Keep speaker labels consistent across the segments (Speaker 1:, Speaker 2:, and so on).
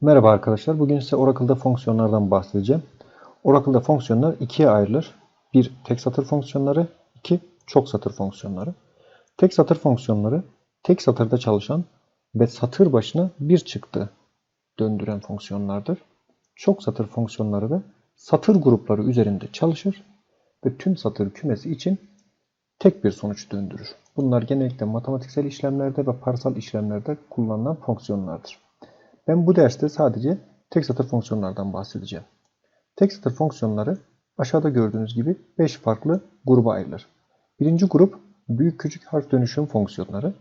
Speaker 1: Merhaba arkadaşlar. Bugün size Oracle'da fonksiyonlardan bahsedeceğim. Oracle'da fonksiyonlar ikiye ayrılır. Bir tek satır fonksiyonları, iki çok satır fonksiyonları. Tek satır fonksiyonları tek satırda çalışan ve satır başına bir çıktı döndüren fonksiyonlardır. Çok satır fonksiyonları da satır grupları üzerinde çalışır ve tüm satır kümesi için tek bir sonuç döndürür. Bunlar genellikle matematiksel işlemlerde ve parasal işlemlerde kullanılan fonksiyonlardır. Ben bu derste sadece tek satır fonksiyonlardan bahsedeceğim. Tek satır fonksiyonları aşağıda gördüğünüz gibi 5 farklı gruba ayrılır. Birinci grup büyük küçük harf dönüşüm fonksiyonları.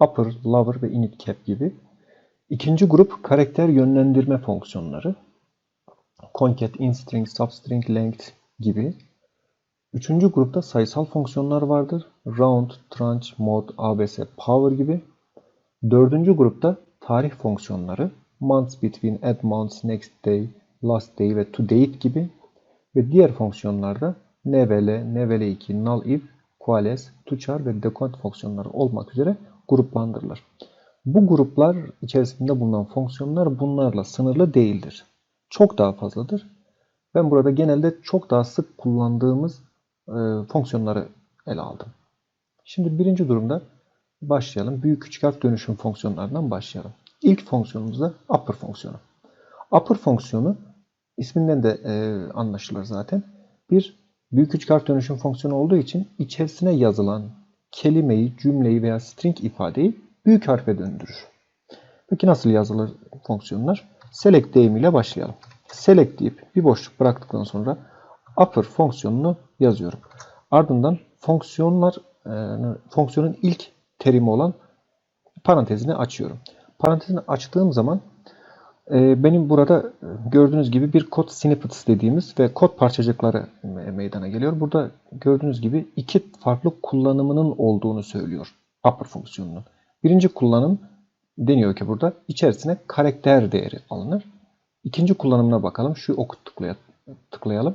Speaker 1: Upper, lower ve init cap gibi. İkinci grup karakter yönlendirme fonksiyonları. Concat, instring, substring, length gibi. Üçüncü grupta sayısal fonksiyonlar vardır. Round, tranche, mod, abs, power gibi. Dördüncü grupta tarih fonksiyonları months between, add months, next day, last day ve to date gibi ve diğer fonksiyonlarda nvl, nvl2, null if, coalesce, tochar ve decount fonksiyonları olmak üzere gruplandırılır. Bu gruplar içerisinde bulunan fonksiyonlar bunlarla sınırlı değildir. Çok daha fazladır. Ben burada genelde çok daha sık kullandığımız e, fonksiyonları ele aldım. Şimdi birinci durumda başlayalım. Büyük küçük harf dönüşüm fonksiyonlarından başlayalım. İlk fonksiyonumuz da upper fonksiyonu. Upper fonksiyonu isminden de e, anlaşılır zaten. Bir büyük küçük harf dönüşüm fonksiyonu olduğu için içerisine yazılan kelimeyi, cümleyi veya string ifadeyi büyük harfe döndürür. Peki nasıl yazılır fonksiyonlar? Select deyimiyle başlayalım. Select deyip bir boşluk bıraktıktan sonra upper fonksiyonunu yazıyorum. Ardından fonksiyonlar e, fonksiyonun ilk terimi olan parantezini açıyorum. Parantezini açtığım zaman e, benim burada gördüğünüz gibi bir kod snippets dediğimiz ve kod parçacıkları meydana geliyor. Burada gördüğünüz gibi iki farklı kullanımının olduğunu söylüyor upper fonksiyonunun. Birinci kullanım deniyor ki burada içerisine karakter değeri alınır. İkinci kullanımına bakalım. Şu oku tıklayalım.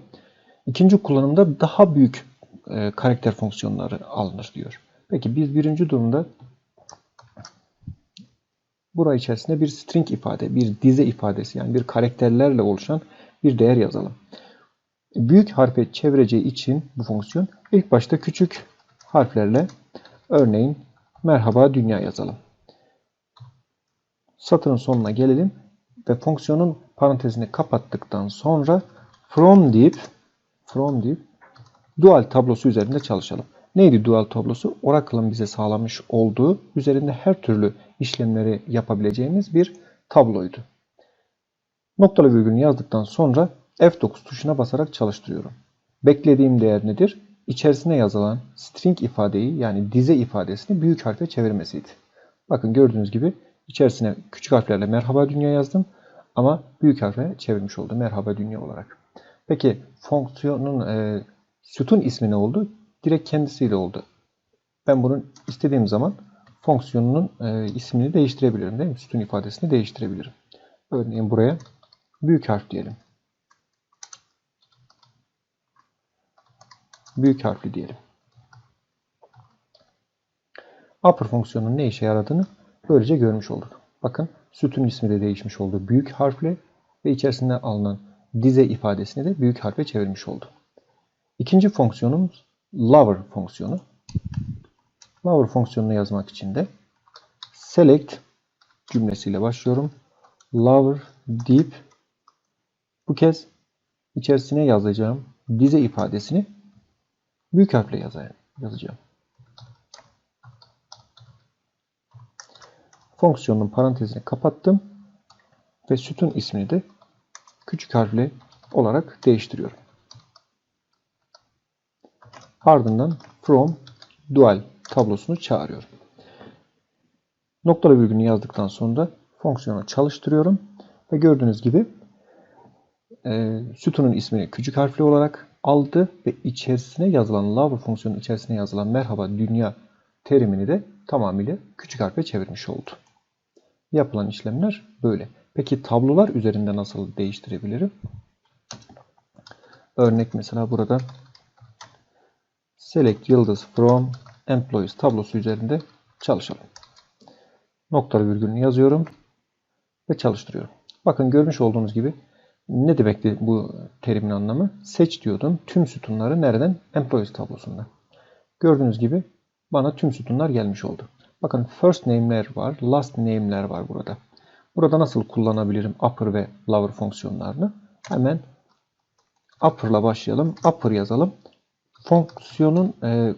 Speaker 1: İkinci kullanımda daha büyük e, karakter fonksiyonları alınır diyor. Peki biz birinci durumda buraya içerisinde bir string ifade, bir dize ifadesi yani bir karakterlerle oluşan bir değer yazalım. Büyük harfe çevireceği için bu fonksiyon ilk başta küçük harflerle örneğin merhaba dünya yazalım. Satırın sonuna gelelim ve fonksiyonun parantezini kapattıktan sonra from deyip from deyip dual tablosu üzerinde çalışalım. Neydi dual tablosu? Oracle'ın bize sağlamış olduğu üzerinde her türlü işlemleri yapabileceğimiz bir tabloydu. Noktalı virgülünü yazdıktan sonra F9 tuşuna basarak çalıştırıyorum. Beklediğim değer nedir? İçerisine yazılan string ifadeyi yani dize ifadesini büyük harfe çevirmesiydi. Bakın gördüğünüz gibi içerisine küçük harflerle merhaba dünya yazdım ama büyük harfe çevirmiş oldu merhaba dünya olarak. Peki fonksiyonun e, sütun ismi ne oldu? Direkt kendisiyle oldu. Ben bunun istediğim zaman fonksiyonunun e, ismini değiştirebilirim değil mi? Sütun ifadesini değiştirebilirim. Örneğin buraya büyük harf diyelim. Büyük harfli diyelim. Upper fonksiyonun ne işe yaradığını böylece görmüş olduk. Bakın sütun ismi de değişmiş oldu. Büyük harfle ve içerisinde alınan dize ifadesini de büyük harfe çevirmiş oldu. İkinci fonksiyonumuz lower fonksiyonu. Lower fonksiyonunu yazmak için de select cümlesiyle başlıyorum. Lower deyip bu kez içerisine yazacağım dize ifadesini büyük harfle yazacağım. Fonksiyonun parantezini kapattım ve sütun ismini de küçük harfle olarak değiştiriyorum. Ardından from dual tablosunu çağırıyorum. Noktalı virgülünü yazdıktan sonra fonksiyonu çalıştırıyorum ve gördüğünüz gibi e, sütunun ismini küçük harfli olarak aldı ve içerisine yazılan lover fonksiyonun içerisine yazılan merhaba dünya terimini de tamamıyla küçük harfe çevirmiş oldu. Yapılan işlemler böyle. Peki tablolar üzerinde nasıl değiştirebilirim? Örnek mesela burada select yıldız from employees tablosu üzerinde çalışalım. Noktalı virgülünü yazıyorum ve çalıştırıyorum. Bakın görmüş olduğunuz gibi ne demekti bu terimin anlamı? Seç diyordum. Tüm sütunları nereden? Employees tablosunda. Gördüğünüz gibi bana tüm sütunlar gelmiş oldu. Bakın first name'ler var, last name'ler var burada. Burada nasıl kullanabilirim upper ve lower fonksiyonlarını? Hemen upper'la başlayalım. Upper yazalım. Fonksiyonun e,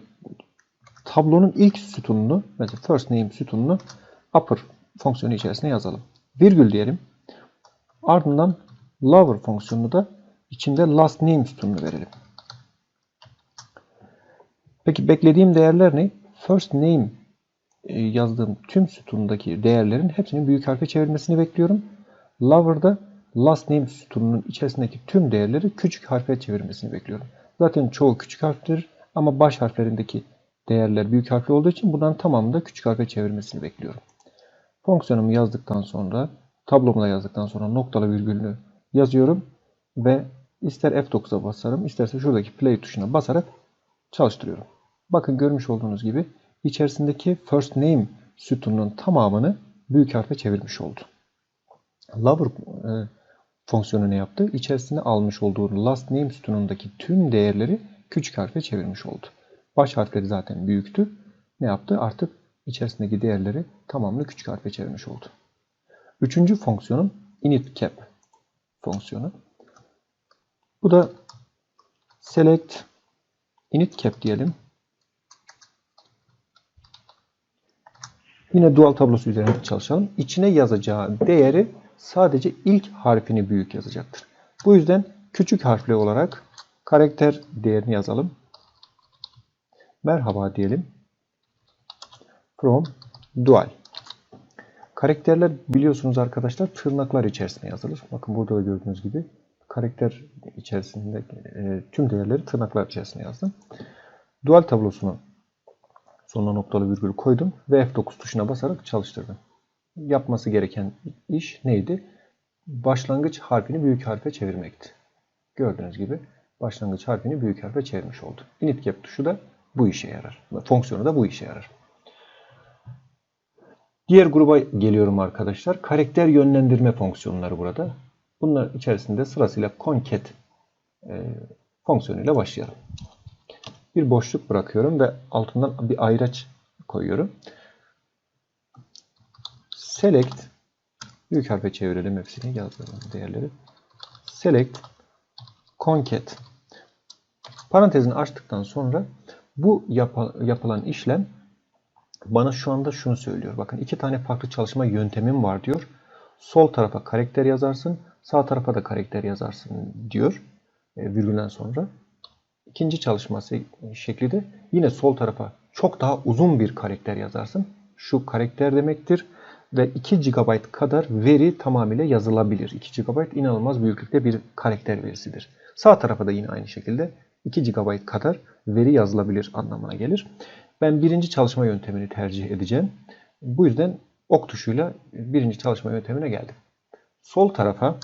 Speaker 1: tablonun ilk sütununu, mesela first name sütununu upper fonksiyonu içerisine yazalım. Virgül diyelim. Ardından lower fonksiyonunu da içinde last name sütununu verelim. Peki beklediğim değerler ne? First name e, yazdığım tüm sütundaki değerlerin hepsinin büyük harfe çevirmesini bekliyorum. Lower'da last name sütununun içerisindeki tüm değerleri küçük harfe çevirmesini bekliyorum. Zaten çoğu küçük harftir ama baş harflerindeki değerler büyük harfli olduğu için bunların tamamını da küçük harfe çevirmesini bekliyorum. Fonksiyonumu yazdıktan sonra, tablomda yazdıktan sonra noktalı virgülünü yazıyorum ve ister F9'a basarım, isterse şuradaki play tuşuna basarak çalıştırıyorum. Bakın görmüş olduğunuz gibi içerisindeki first name sütununun tamamını büyük harfe çevirmiş oldu. Lover e, fonksiyonu ne yaptı? İçerisine almış olduğu last name sütunundaki tüm değerleri küçük harfe çevirmiş oldu. Baş harfleri zaten büyüktü. Ne yaptı? Artık içerisindeki değerleri tamamını küçük harfe çevirmiş oldu. Üçüncü fonksiyonum init cap fonksiyonu. Bu da select init cap diyelim. Yine dual tablosu üzerinde çalışalım. İçine yazacağı değeri sadece ilk harfini büyük yazacaktır. Bu yüzden küçük harfli olarak karakter değerini yazalım. Merhaba diyelim. From dual. Karakterler biliyorsunuz arkadaşlar tırnaklar içerisinde yazılır. Bakın burada da gördüğünüz gibi karakter içerisinde e, tüm değerleri tırnaklar içerisinde yazdım. Dual tablosunu sonuna noktalı virgül koydum ve F9 tuşuna basarak çalıştırdım. Yapması gereken iş neydi? Başlangıç harfini büyük harfe çevirmekti. Gördüğünüz gibi başlangıç harfini büyük harfe çevirmiş oldu. Init cap tuşu da bu işe yarar. Fonksiyonu da bu işe yarar. Diğer gruba geliyorum arkadaşlar. Karakter yönlendirme fonksiyonları burada. Bunlar içerisinde sırasıyla concat e, fonksiyonuyla başlayalım. Bir boşluk bırakıyorum ve altından bir ayraç koyuyorum. Select büyük harfe çevirelim hepsini yazdığım değerleri. Select concat parantezini açtıktan sonra bu yap yapılan işlem bana şu anda şunu söylüyor. Bakın iki tane farklı çalışma yöntemim var diyor. Sol tarafa karakter yazarsın, sağ tarafa da karakter yazarsın diyor e, virgülden sonra. İkinci çalışması şekli de yine sol tarafa çok daha uzun bir karakter yazarsın. Şu karakter demektir ve 2 GB kadar veri tamamıyla yazılabilir. 2 GB inanılmaz büyüklükte bir karakter verisidir. Sağ tarafa da yine aynı şekilde 2 GB kadar veri yazılabilir anlamına gelir. Ben birinci çalışma yöntemini tercih edeceğim. Bu yüzden ok tuşuyla birinci çalışma yöntemine geldim. Sol tarafa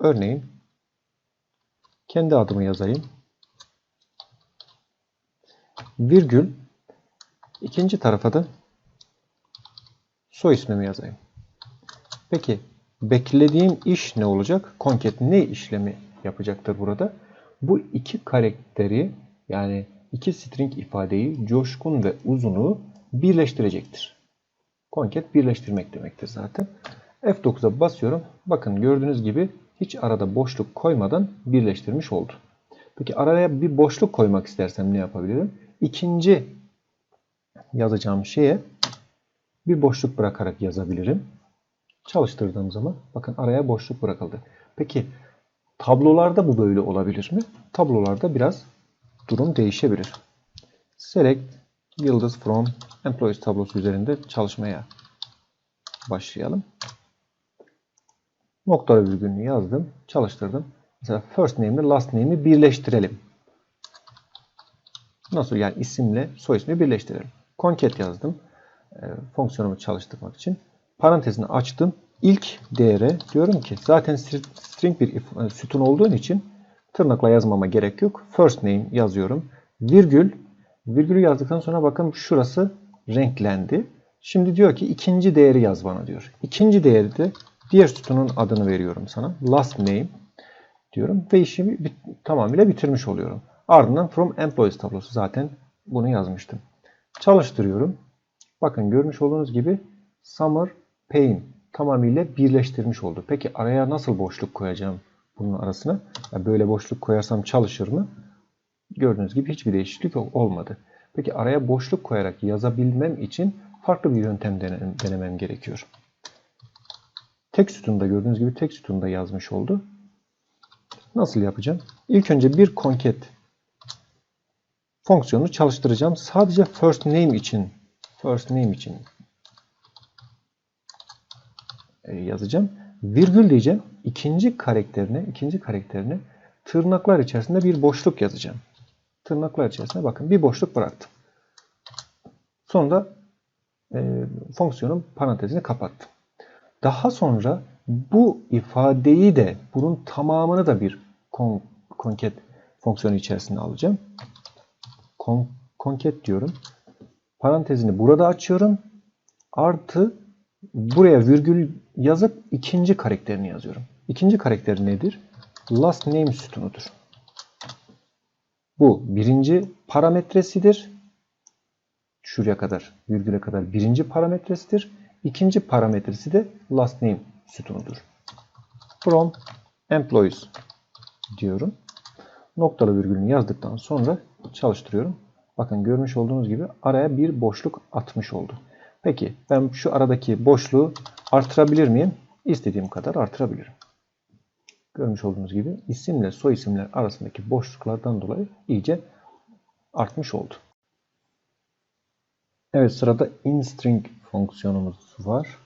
Speaker 1: örneğin kendi adımı yazayım. Virgül ikinci tarafa da soy ismimi yazayım. Peki beklediğim iş ne olacak? Concat ne işlemi yapacaktır burada? Bu iki karakteri yani iki string ifadeyi coşkun ve uzunu birleştirecektir. Concat birleştirmek demektir zaten. F9'a basıyorum. Bakın gördüğünüz gibi hiç arada boşluk koymadan birleştirmiş oldu. Peki araya bir boşluk koymak istersem ne yapabilirim? İkinci yazacağım şeye bir boşluk bırakarak yazabilirim. Çalıştırdığım zaman bakın araya boşluk bırakıldı. Peki tablolarda bu böyle olabilir mi? Tablolarda biraz durum değişebilir. Select yıldız from employees tablosu üzerinde çalışmaya başlayalım. Nokta virgülünü yazdım, çalıştırdım. Mesela first name ile last name'i birleştirelim. Nasıl yani isimle soy ismi birleştirelim. Concat yazdım. E, fonksiyonumu çalıştırmak için. Parantezini açtım. İlk değere diyorum ki zaten string bir e, sütun olduğun için tırnakla yazmama gerek yok. First name yazıyorum. Virgül. Virgülü yazdıktan sonra bakın şurası renklendi. Şimdi diyor ki ikinci değeri yaz bana diyor. İkinci değeri de Diğer sütunun adını veriyorum sana. Last name diyorum ve işimi bit tamamıyla bitirmiş oluyorum. Ardından from employees tablosu zaten bunu yazmıştım. Çalıştırıyorum. Bakın görmüş olduğunuz gibi summer pain tamamıyla birleştirmiş oldu. Peki araya nasıl boşluk koyacağım bunun arasına? Yani böyle boşluk koyarsam çalışır mı? Gördüğünüz gibi hiçbir değişiklik olmadı. Peki araya boşluk koyarak yazabilmem için farklı bir yöntem denemem gerekiyor. Tek sütunda gördüğünüz gibi tek sütunda yazmış oldu. Nasıl yapacağım? İlk önce bir concat fonksiyonu çalıştıracağım. Sadece first name için first name için e, yazacağım. Virgül diyeceğim. İkinci karakterine, ikinci karakterine tırnaklar içerisinde bir boşluk yazacağım. Tırnaklar içerisinde bakın bir boşluk bıraktım. Sonra e, fonksiyonun parantezini kapattım. Daha sonra bu ifadeyi de bunun tamamını da bir con concat fonksiyonu içerisinde alacağım. Con concat diyorum. Parantezini burada açıyorum. Artı buraya virgül yazıp ikinci karakterini yazıyorum. İkinci karakteri nedir? Last name sütunudur. Bu birinci parametresidir. Şuraya kadar, virgüle kadar birinci parametresidir. İkinci parametresi de last name sütunudur. From employees diyorum. Noktalı virgülünü yazdıktan sonra çalıştırıyorum. Bakın görmüş olduğunuz gibi araya bir boşluk atmış oldu. Peki ben şu aradaki boşluğu artırabilir miyim? İstediğim kadar artırabilirim. Görmüş olduğunuz gibi isimle soy isimler arasındaki boşluklardan dolayı iyice artmış oldu. Evet sırada inString fonksiyonumuz var.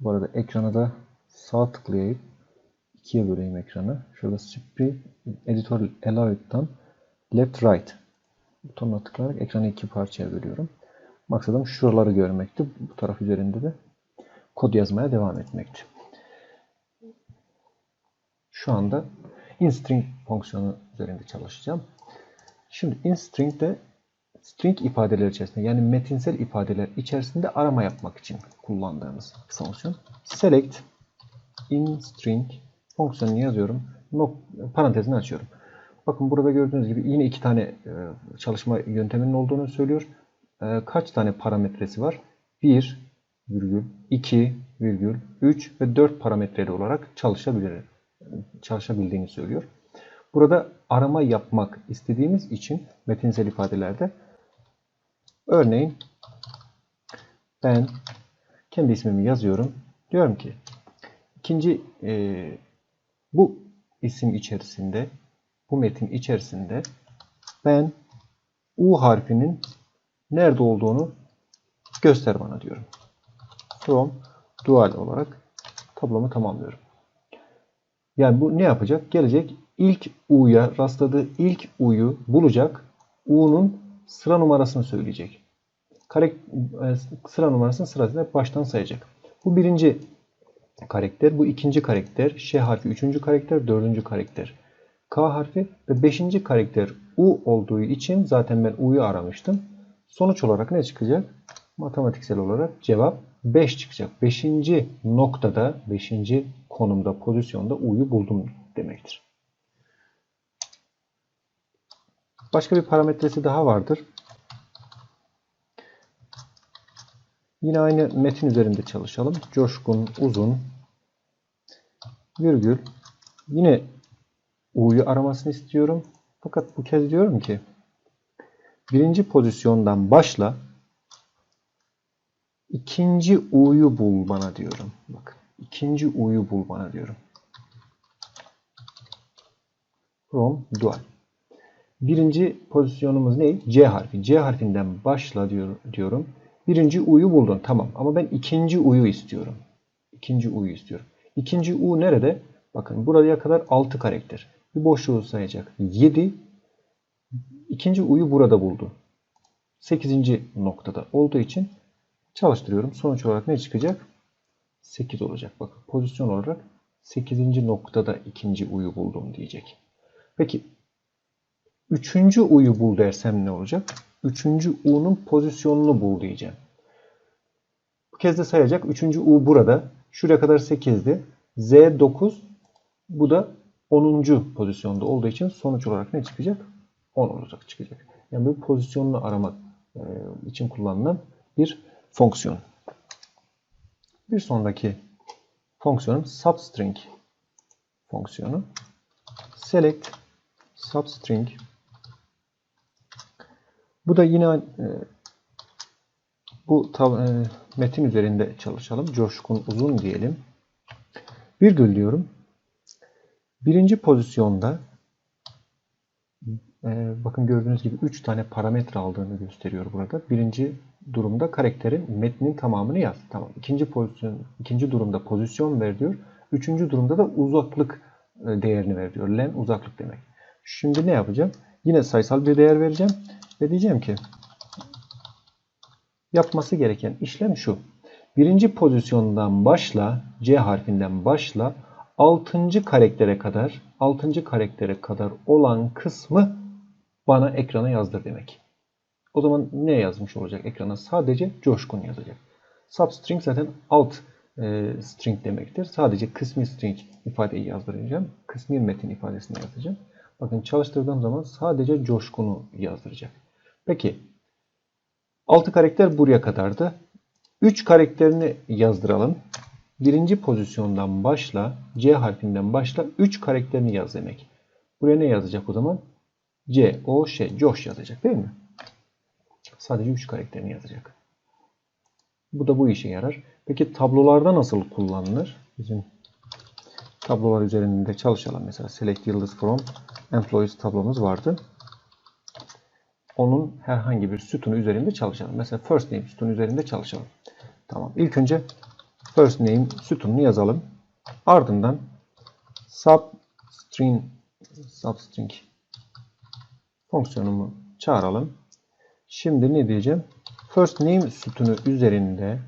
Speaker 1: Bu arada ekrana da sağ tıklayıp ikiye böleyim ekranı. Şurada split editor allowed'dan left right butonuna tıklayarak ekranı iki parçaya bölüyorum. Maksadım şuraları görmekti. Bu taraf üzerinde de kod yazmaya devam etmekti. Şu anda inString fonksiyonu üzerinde çalışacağım. Şimdi inString'de string ifadeler içerisinde yani metinsel ifadeler içerisinde arama yapmak için kullandığımız fonksiyon. Select in string fonksiyonunu yazıyorum. Parantezini açıyorum. Bakın burada gördüğünüz gibi yine iki tane e, çalışma yönteminin olduğunu söylüyor. E, kaç tane parametresi var? 1, virgül, 2, virgül, 3 ve 4 parametreli olarak çalışabilir, çalışabildiğini söylüyor. Burada arama yapmak istediğimiz için metinsel ifadelerde Örneğin ben kendi ismimi yazıyorum. Diyorum ki ikinci e, bu isim içerisinde bu metin içerisinde ben U harfinin nerede olduğunu göster bana diyorum. From dual olarak tablomu tamamlıyorum. Yani bu ne yapacak? Gelecek ilk U'ya rastladığı ilk U'yu bulacak. U'nun sıra numarasını söyleyecek. Kare, e, sıra numarasını sırasıyla baştan sayacak. Bu birinci karakter, bu ikinci karakter, Ş harfi üçüncü karakter, dördüncü karakter. K harfi ve beşinci karakter U olduğu için zaten ben U'yu aramıştım. Sonuç olarak ne çıkacak? Matematiksel olarak cevap 5 çıkacak. 5. noktada, 5. konumda, pozisyonda U'yu buldum demektir. Başka bir parametresi daha vardır. Yine aynı metin üzerinde çalışalım. Coşkun, uzun, virgül. Yine U'yu aramasını istiyorum. Fakat bu kez diyorum ki birinci pozisyondan başla ikinci U'yu bul bana diyorum. Bak, ikinci U'yu bul bana diyorum. From dual. Birinci pozisyonumuz ne? C harfi. C harfinden başla diyor, diyorum. Birinci U'yu buldun. Tamam. Ama ben ikinci U'yu istiyorum. İkinci U'yu istiyorum. İkinci U nerede? Bakın buraya kadar 6 karakter. Bir boşluğu sayacak. 7. İkinci U'yu burada buldu. 8. noktada olduğu için çalıştırıyorum. Sonuç olarak ne çıkacak? 8 olacak. Bakın pozisyon olarak 8. noktada ikinci U'yu buldum diyecek. Peki Üçüncü U'yu bul dersem ne olacak? Üçüncü U'nun pozisyonunu bul diyeceğim. Bu kez de sayacak. Üçüncü U burada. Şuraya kadar 8'di. Z 9. Bu da 10. pozisyonda olduğu için sonuç olarak ne çıkacak? 10 olacak çıkacak. Yani bu pozisyonunu aramak e, için kullanılan bir fonksiyon. Bir sonraki fonksiyonum substring fonksiyonu. Select substring bu da yine e, bu e, metin üzerinde çalışalım. Coşkun uzun diyelim. Virgül diyorum. Birinci pozisyonda e, bakın gördüğünüz gibi 3 tane parametre aldığını gösteriyor burada. Birinci durumda karakterin metnin tamamını yaz. Tamam. İkinci pozisyon ikinci durumda pozisyon ver diyor. Üçüncü durumda da uzaklık e, değerini ver diyor. Len uzaklık demek. Şimdi ne yapacağım? Yine sayısal bir değer vereceğim ve diyeceğim ki yapması gereken işlem şu. Birinci pozisyondan başla, C harfinden başla, 6. karaktere kadar, 6. karaktere kadar olan kısmı bana ekrana yazdır demek. O zaman ne yazmış olacak ekrana? Sadece coşkun yazacak. Substring zaten alt e, string demektir. Sadece kısmi string ifadeyi yazdıracağım. Kısmi metin ifadesini yazacağım. Bakın çalıştırdığım zaman sadece coşkunu yazdıracak. Peki 6 karakter buraya kadardı. 3 karakterini yazdıralım. Birinci pozisyondan başla, C harfinden başla 3 karakterini yaz demek. Buraya ne yazacak o zaman? C, O, Ş, Coş yazacak değil mi? Sadece 3 karakterini yazacak. Bu da bu işe yarar. Peki tablolarda nasıl kullanılır? Bizim tablolar üzerinde çalışalım. Mesela select yıldız from employees tablomuz vardı. Onun herhangi bir sütunu üzerinde çalışalım. Mesela first name sütunu üzerinde çalışalım. Tamam. İlk önce first name sütununu yazalım. Ardından substring substring fonksiyonumu çağıralım. Şimdi ne diyeceğim? First name sütunu üzerinde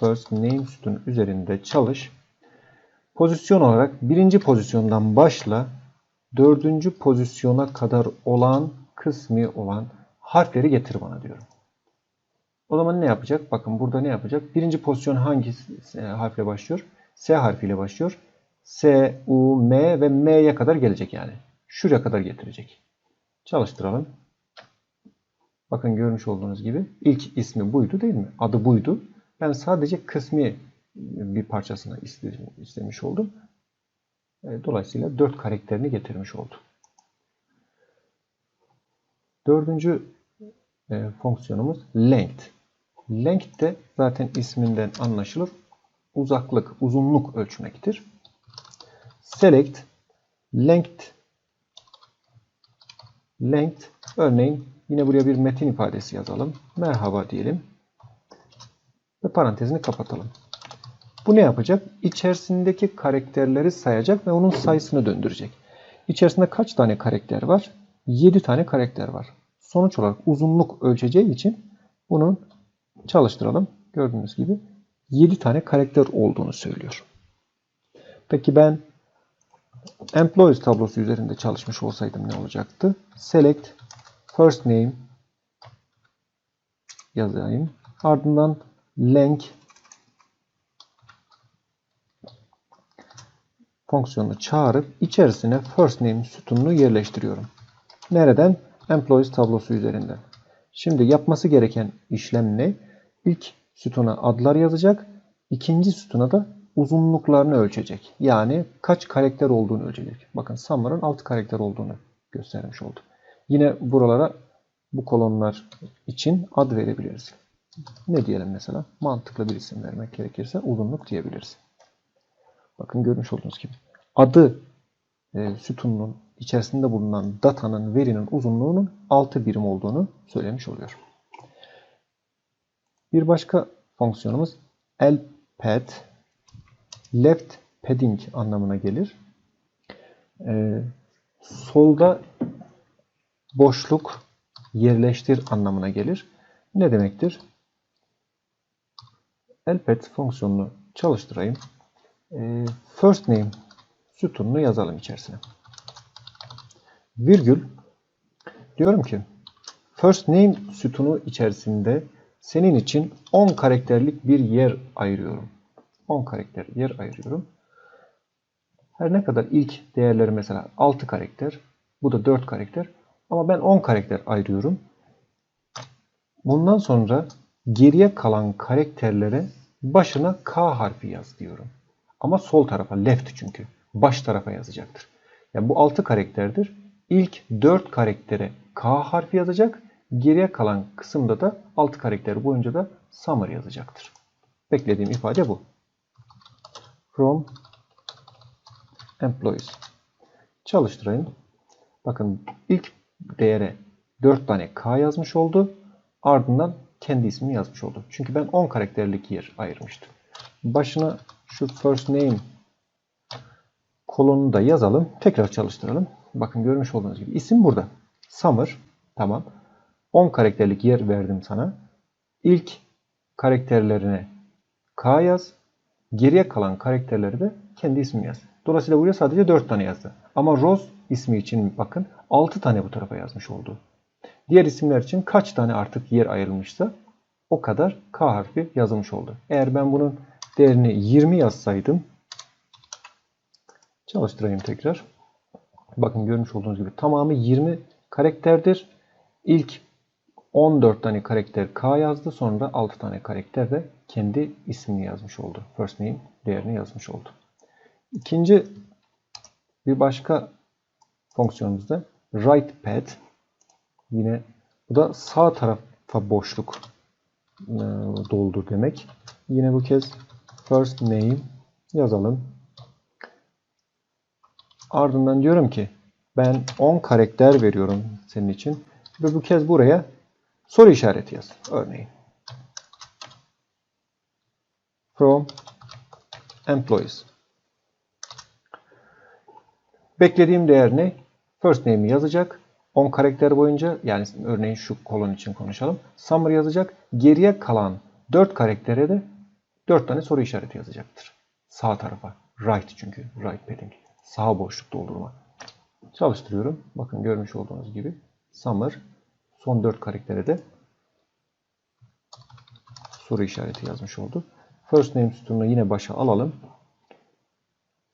Speaker 1: first name sütunu üzerinde çalış. Pozisyon olarak birinci pozisyondan başla dördüncü pozisyona kadar olan kısmi olan harfleri getir bana diyorum. O zaman ne yapacak? Bakın burada ne yapacak? Birinci pozisyon hangi e, harfle başlıyor? S harfiyle başlıyor. S, U, M ve M'ye kadar gelecek yani. Şuraya kadar getirecek. Çalıştıralım. Bakın görmüş olduğunuz gibi ilk ismi buydu değil mi? Adı buydu. Ben sadece kısmi bir parçasını istemiş oldum. E, dolayısıyla 4 karakterini getirmiş oldu. Dördüncü e, fonksiyonumuz length. Length de zaten isminden anlaşılır. Uzaklık, uzunluk ölçmektir. Select length length örneğin yine buraya bir metin ifadesi yazalım. Merhaba diyelim. Ve parantezini kapatalım. Bu ne yapacak? İçerisindeki karakterleri sayacak ve onun sayısını döndürecek. İçerisinde kaç tane karakter var? 7 tane karakter var. Sonuç olarak uzunluk ölçeceği için bunu çalıştıralım. Gördüğünüz gibi 7 tane karakter olduğunu söylüyor. Peki ben Employees tablosu üzerinde çalışmış olsaydım ne olacaktı? Select first name yazayım. Ardından length fonksiyonunu çağırıp içerisine first name sütununu yerleştiriyorum. Nereden? Employees tablosu üzerinden. Şimdi yapması gereken işlem ne? İlk sütuna adlar yazacak. ikinci sütuna da uzunluklarını ölçecek. Yani kaç karakter olduğunu ölçecek. Bakın Summer'ın 6 karakter olduğunu göstermiş oldu. Yine buralara bu kolonlar için ad verebiliriz. Ne diyelim mesela? Mantıklı bir isim vermek gerekirse uzunluk diyebiliriz. Bakın görmüş olduğunuz gibi. Adı e, sütunun içerisinde bulunan datanın, verinin uzunluğunun 6 birim olduğunu söylemiş oluyor. Bir başka fonksiyonumuz lpad left padding anlamına gelir. E, solda boşluk yerleştir anlamına gelir. Ne demektir? Lpad fonksiyonunu çalıştırayım. Ee, first name sütununu yazalım içerisine. Virgül diyorum ki first name sütunu içerisinde senin için 10 karakterlik bir yer ayırıyorum. 10 karakter yer ayırıyorum. Her ne kadar ilk değerleri mesela 6 karakter, bu da 4 karakter ama ben 10 karakter ayırıyorum. Bundan sonra geriye kalan karakterlere başına K harfi yaz diyorum. Ama sol tarafa, left çünkü. Baş tarafa yazacaktır. Yani bu 6 karakterdir. İlk 4 karaktere K harfi yazacak. Geriye kalan kısımda da 6 karakter boyunca da summer yazacaktır. Beklediğim ifade bu. From employees. Çalıştırayım. Bakın ilk değere 4 tane K yazmış oldu. Ardından kendi ismini yazmış oldu. Çünkü ben 10 karakterlik yer ayırmıştım. Başına şu first name kolonunu da yazalım. Tekrar çalıştıralım. Bakın görmüş olduğunuz gibi isim burada. Summer. Tamam. 10 karakterlik yer verdim sana. İlk karakterlerine K yaz. Geriye kalan karakterleri de kendi ismini yaz. Dolayısıyla buraya sadece 4 tane yazdı. Ama Rose ismi için bakın 6 tane bu tarafa yazmış oldu. Diğer isimler için kaç tane artık yer ayrılmışsa o kadar K harfi yazılmış oldu. Eğer ben bunun değerini 20 yazsaydım çalıştırayım tekrar. Bakın görmüş olduğunuz gibi tamamı 20 karakterdir. İlk 14 tane karakter K yazdı. Sonra 6 tane karakter de kendi ismini yazmış oldu. First name değerini yazmış oldu. İkinci bir başka fonksiyonumuzda write pad. Yine bu da sağ tarafa boşluk e, doldur demek. Yine bu kez first name yazalım. Ardından diyorum ki ben 10 karakter veriyorum senin için. Ve bu kez buraya soru işareti yaz. Örneğin. From employees. Beklediğim değer ne? First name'i yazacak. 10 karakter boyunca yani örneğin şu kolon için konuşalım. Summer yazacak. Geriye kalan 4 karaktere de 4 tane soru işareti yazacaktır. Sağ tarafa. Right çünkü. Right padding. Sağ boşluk doldurma. Çalıştırıyorum. Bakın görmüş olduğunuz gibi. Summer son 4 karaktere de soru işareti yazmış oldu. First name sütununu yine başa alalım.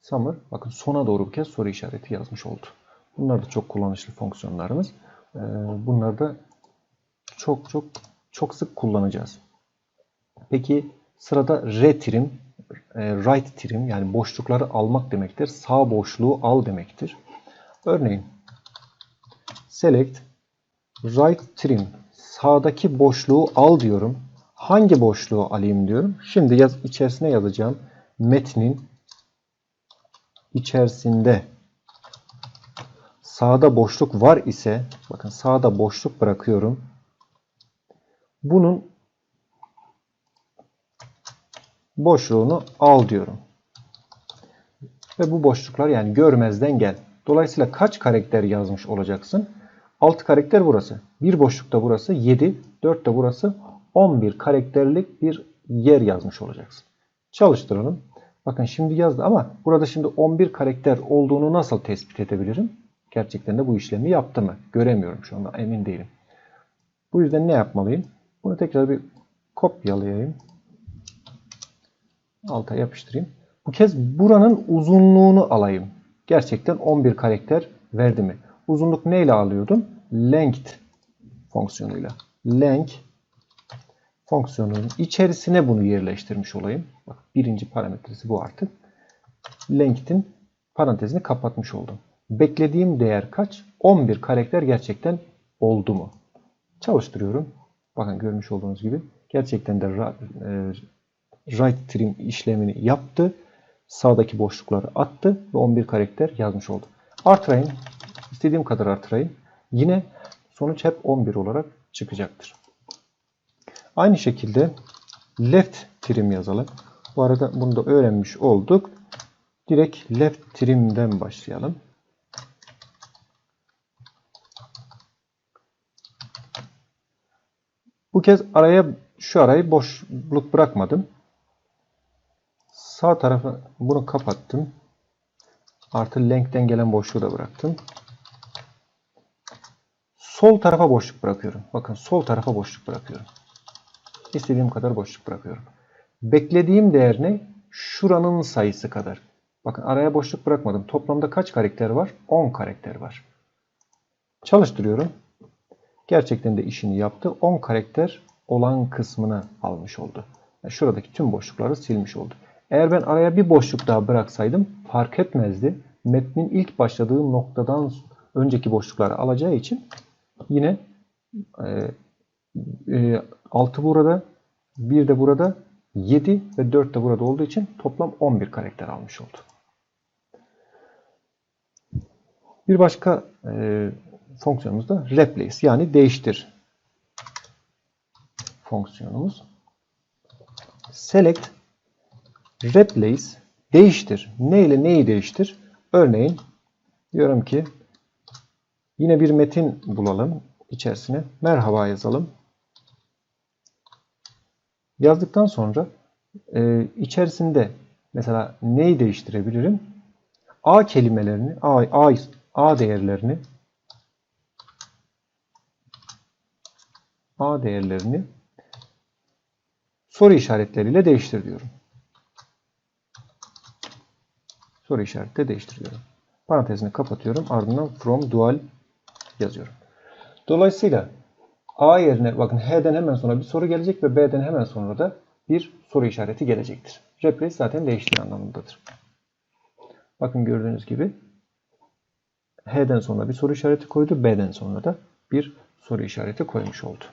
Speaker 1: Summer bakın sona doğru bir kez soru işareti yazmış oldu. Bunlar da çok kullanışlı fonksiyonlarımız. Ee, bunları da çok çok çok sık kullanacağız. Peki sırada retrim, e, right trim yani boşlukları almak demektir. Sağ boşluğu al demektir. Örneğin select right trim sağdaki boşluğu al diyorum. Hangi boşluğu alayım diyorum. Şimdi yaz, içerisine yazacağım. Metnin içerisinde sağda boşluk var ise bakın sağda boşluk bırakıyorum. Bunun boşluğunu al diyorum. Ve bu boşluklar yani görmezden gel. Dolayısıyla kaç karakter yazmış olacaksın? 6 karakter burası. Bir boşlukta burası 7, 4 de burası 11 karakterlik bir yer yazmış olacaksın. Çalıştıralım. Bakın şimdi yazdı ama burada şimdi 11 karakter olduğunu nasıl tespit edebilirim? Gerçekten de bu işlemi yaptı mı? Göremiyorum şu anda emin değilim. Bu yüzden ne yapmalıyım? Bunu tekrar bir kopyalayayım. Alta yapıştırayım. Bu kez buranın uzunluğunu alayım. Gerçekten 11 karakter verdi mi? Uzunluk neyle alıyordum? Length fonksiyonuyla. Length fonksiyonunun içerisine bunu yerleştirmiş olayım. Bak birinci parametresi bu artık. Length'in parantezini kapatmış oldum. Beklediğim değer kaç? 11 karakter gerçekten oldu mu? Çalıştırıyorum. Bakın görmüş olduğunuz gibi gerçekten de right trim işlemini yaptı. Sağdaki boşlukları attı ve 11 karakter yazmış oldu. Artırayım. İstediğim kadar artırayım. Yine sonuç hep 11 olarak çıkacaktır. Aynı şekilde left trim yazalım. Bu arada bunu da öğrenmiş olduk. Direkt left trim'den başlayalım. Bu kez araya şu arayı boşluk bırakmadım. Sağ tarafı bunu kapattım. Artı length'ten gelen boşluğu da bıraktım. Sol tarafa boşluk bırakıyorum. Bakın sol tarafa boşluk bırakıyorum. İstediğim kadar boşluk bırakıyorum. Beklediğim değer ne? Şuranın sayısı kadar. Bakın araya boşluk bırakmadım. Toplamda kaç karakter var? 10 karakter var. Çalıştırıyorum. Gerçekten de işini yaptı. 10 karakter olan kısmını almış oldu. Yani şuradaki tüm boşlukları silmiş oldu. Eğer ben araya bir boşluk daha bıraksaydım fark etmezdi. Metnin ilk başladığı noktadan önceki boşlukları alacağı için yine e, e, 6 burada, 1 de burada, 7 ve 4 de burada olduğu için toplam 11 karakter almış oldu. Bir başka e, fonksiyonumuz da replace yani değiştir fonksiyonumuz. Select replace değiştir. Ne ile neyi değiştir? Örneğin diyorum ki yine bir metin bulalım içerisine. Merhaba yazalım. Yazdıktan sonra e, içerisinde mesela neyi değiştirebilirim? A kelimelerini, A, A, A değerlerini A değerlerini soru işaretleriyle değiştir diyorum. Soru işareti değiştiriyorum. Parantezini kapatıyorum. Ardından from dual yazıyorum. Dolayısıyla A yerine bakın H'den hemen sonra bir soru gelecek ve B'den hemen sonra da bir soru işareti gelecektir. Replace zaten değiştir anlamındadır. Bakın gördüğünüz gibi H'den sonra bir soru işareti koydu. B'den sonra da bir soru işareti koymuş oldu.